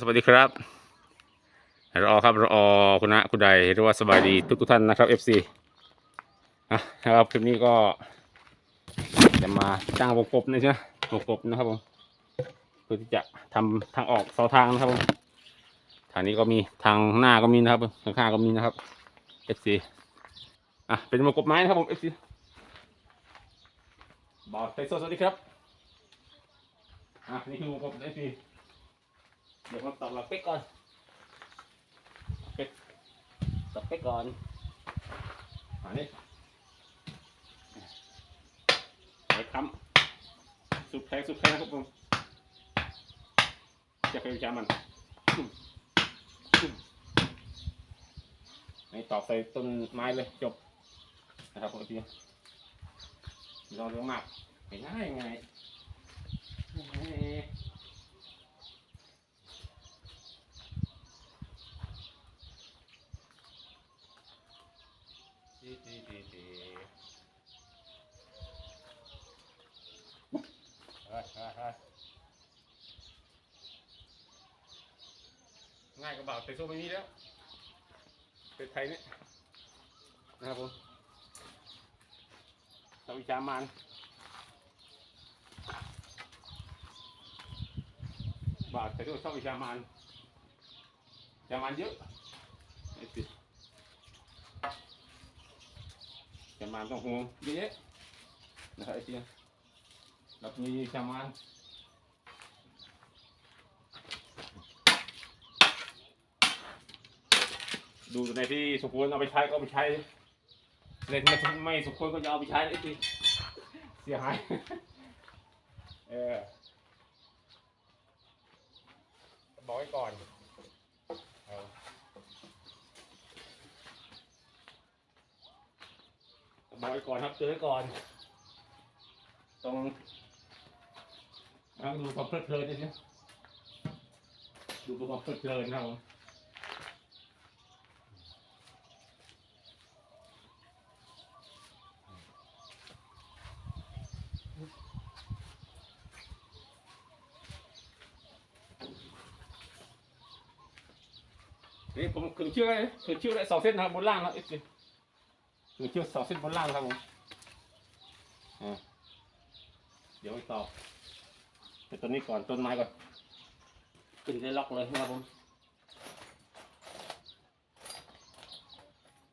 สวัสดีครับรอครับรอคุณนะคุณใดหรือว่าสบายดีทุกทุกท่านนะครับ FC อะนะครับคลิปนี้ก็จะมาจ้างวงกบนะใช่ไหมวงกบนะครับผมเพื่อที่จะทำทางออกเสาทางนะครับผมทางนี้ก็มีทางหน้าก็มีนะครับทางข้างก็มีนะครับ FC อะเป็นวงกบไม้นะครับผม FC บอกไทโซสวัสดีครับอะนี่คือวงกบ FC เดี๋ยวมาตอกหลักเป็กก่อนเป็กตอกเป็กก่อนอันนี้ไว้ค้ำสุดแข็งสุดแข็งนะครับผมจะไปวิจารมันอืมอืมนี่ตอกใส่ต้นไม้เลยจบนะครับผมพี่ลองเรื่องมากไม่ง่ายไงง่าย ดีดีดีดีเฮ้ยเฮ้ยเฮ้ย ง่ายกว่าบ่าวแต่โซ่ไม่มีแล้วเป็นไทยเนี่ยนะครับผมเราวิจามันบาวแต่โซ่ชอบวิจามันจามันเยอะไอ้สิชามานต้องห่วงเยอะๆนะครับไอ้เชี่ยเรามีชามาน ดูในที่สมควรเอาไปใช้ก็เอาไปใช้ในที่ไม่ไม่สมควรก็อย่าเอาไปใช้ไอ้ที่เสียหายเออบอกไว้ก่อนเอาบอกไว้ก่อนครับเตือนไว้ก่อนต้องต้องดูความเพลิดเพลินนิดนึงดูความเพลิดเพลินนะครับ ผมนี่ผมขึงเชือกเลยขึงเชือกได้สองเส้นนะครับบนล่างนะเอฟซีคือเชือกสองเส้นบนล่างครับผมอ่าเดี๋ยวไปต่อเป็นต้นนี้ก่อนต้นไม้ก่อนขึ้นได้ล็อกเลยนะครับผม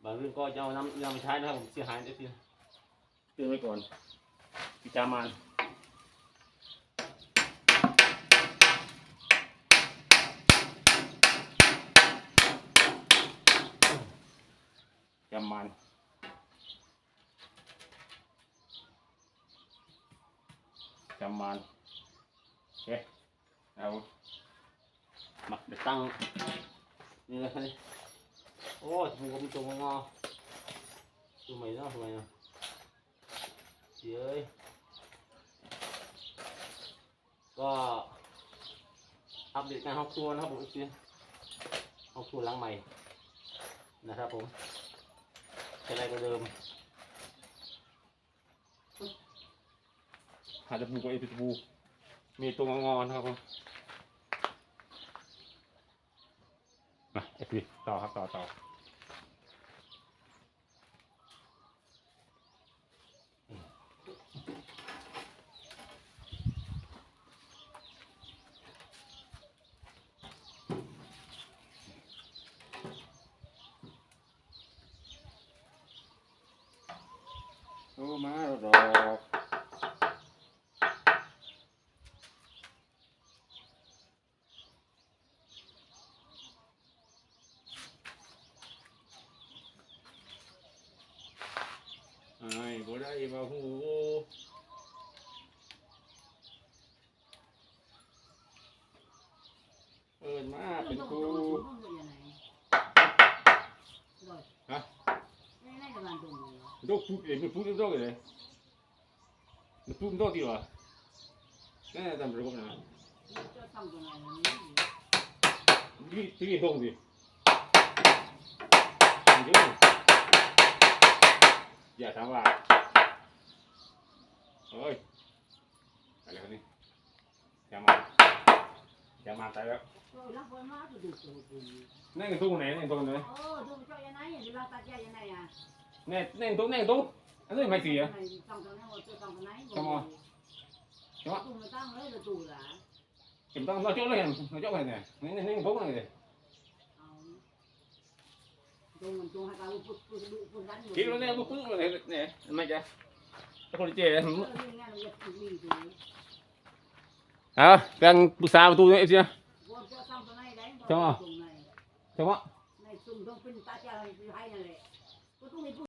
บางเรื่องก็จะเอาน้ำน้ำไปใช้นะครับผมเสียหายได้ทีเตือนไว้ก่อนพิจารมาน จำมันจำมันโอเคเอามาเดี๋ยวตั้งนี่เลยโอ้ยมึงก็มีตัวงอตัวใหม่เนาะตัวใหม่เนาะเดี๋ยวเอ้ยก็อัปเดตการห้องครัวนะครับผมอีกห้องครัวหลังใหม่นะครับผม ใช้อะไรก็เดิมหาจมูกกับเอพิจมูกมีตัวงอๆนะครับผมมาเอพิต่อครับต่อต่อ โอ้มาดอกไอ้บ่ได้มาหูเอินมาเป็นครูฮะ nó phun em nó phun đâu rồi nó phun đâu thì à cái này làm được không nào. Cái cái không gì? Dạ thảo vào. Ơi tại đây đi. Chào mừng chào mừng tại đó. Này cái tu này này tu này. Ờ tu cho cái này thì ta cho cái này à. าก็ดูตัวกูนั่งตู้ไหนนั่งตู้ไหนเออดูเจ้ายังไงอย่างเราตัดใจยังไงอะแน่นั่ง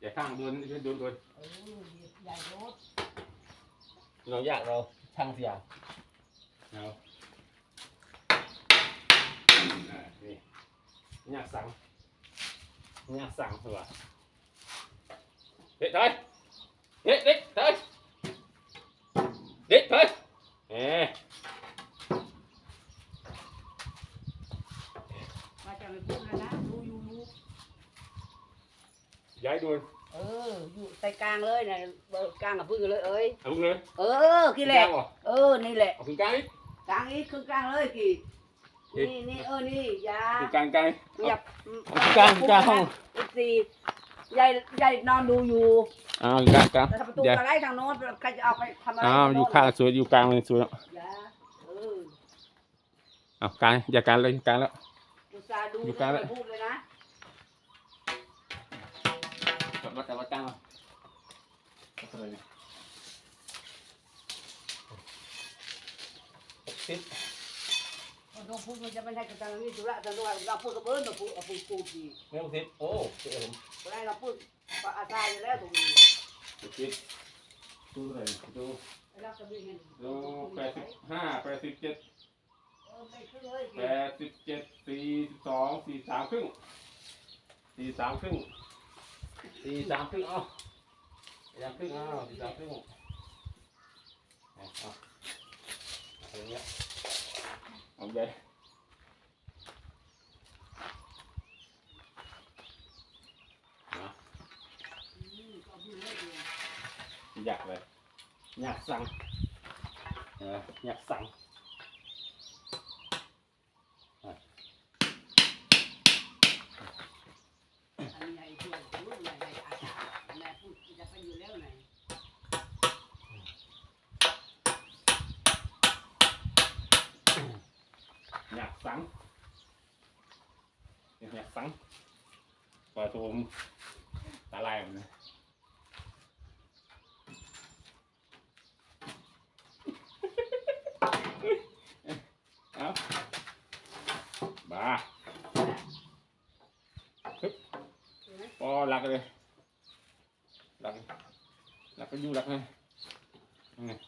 อย่าข้างโดนโดนโดนเออใหญ่รถเราอยากเราช่างเสียเอานี่อยากสั่งอยากสั่งตัวเด็ดเลยเด็ดเด็ดเลยเด็ดเลยเอ๊ะ มาจะไม่พูดแล้วนะดูอยู่อยู่ ย้ายโดนเอออยู่ใส่กลางเลยนะกลางกับพื้นเลยเอ้ยเอาเลยเออกี่แหละเออนี่แหละเอาถึงกลางนี่กลางนี้คือกลางเลยกี่นี่นี่เออนี่ยาถึงกลางกลาง อย่ากลางกลางห้องสี่ยายยายนอนดูอยู่อ้าวกลางกลางแต่ถ้าประตูเดี๋ยวอะไรทางโน้นใครจะเอาไปทำอะไรอ้าวอยู่ข้างสวยอยู่กลางเลยสวยแล้วอย่าเออเอากลางอย่ากลางเลยกลางแล้ว อุตส่าห์ดูอยู่กลางแล้ว ไม่พูดเลยนะ วัดวัดวัดกลางเอาวัดอะไรเนี่ยหกสิบต้องพูดมันจะไม่ได้กระตังนี่สุระแต่ว่าเราพูดกับเบิร์นเราพูดเอาพูดพูดดีไม่หกสิบโอ้เจ๋งเพราะเราพูดปะอาซาอยู่แล้วตรงนี้หกสิบดูเลยดูเราจะไม่เห็นดูแปดสิบห้าแปดสิบเจ็ดเออไม่ขึ้นเลยแปดสิบเจ็ดสี่สิบสองสี่สามครึ่งสี่สามครึ่ง สี่สามครึ่งเอาสี่สามครึ่งเอาสี่สามครึ่งเอาเอาเอาอย่างเงี้ยเอาใหญ่อยากเลยอยากสั่งเอออยากสั่ง อันนี้ใหญ่ช่วยรู้ใหญ่ใหญ่อาซาแม่พูดจะไปอยู่แล้วไหน อยากสังอยากสังปล่อยผมตาลายมดเลยเอาบ้าฮึบพอหลักเลยหลักหลักก็อยู่หลักเลยอืมหมดล่าง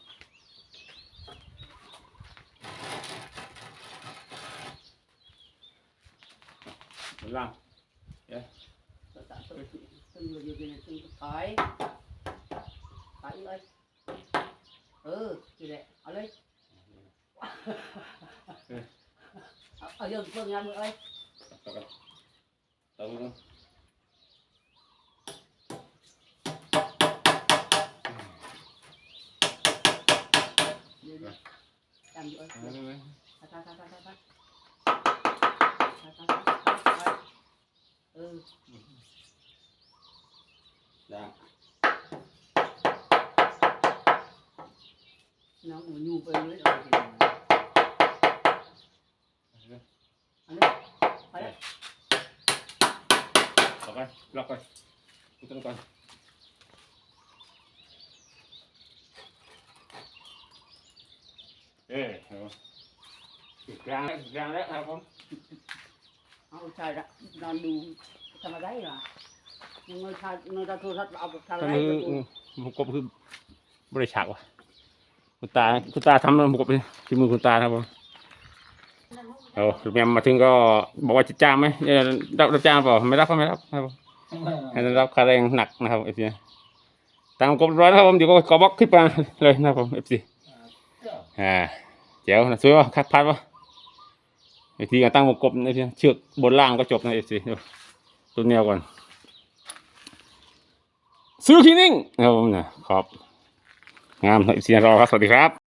ตัวตาตัวตึง ตึงถอยถอยเลยเออนี่แหละเอาเลยเอาเอาเยอะเพิ่งงานมึงเอ้ยต่อ เอาเลยตายลยเอาไปเอาเลยเอาเลยต่อกันล็อกกันกูต้องกันเอ้ยเอาอีกกลางแล้วอีกกลางแล้วครับผมเอาใช่ละนอนดูทำอะไรล่ะมึงเงินทาเงินทาโทรศัพท์เอาทำอะไรมือดูหมกบคือบริฉากว่ะคุณตาคุณตาทำแล้วหมกบที่มือคุณตาครับผมเอาลูกแมมมาถึงก็บอกว่าจะจ้างไหมเอ่อรับรับจ้างเปล่าไม่รับก็ไม่รับครับผมให้รับค่าแรงหนักนะครับเอฟซีตามกฎร้อยนะครับผมเดี๋ยวก็ขอบล็อกคลิปมาเลยนะครับผมเอฟซีอ่าเจ๋วนะสวยป่ะคัดพัดป่ะ อทีการตั้งวงกบนะพี่เชือกบนล่างก็จบนะเอฟซีตัวแนวก่อนซื้อคีนิ่งนะครับผมนะขอบงามเอฟซีรอครับ สวัสดีครับ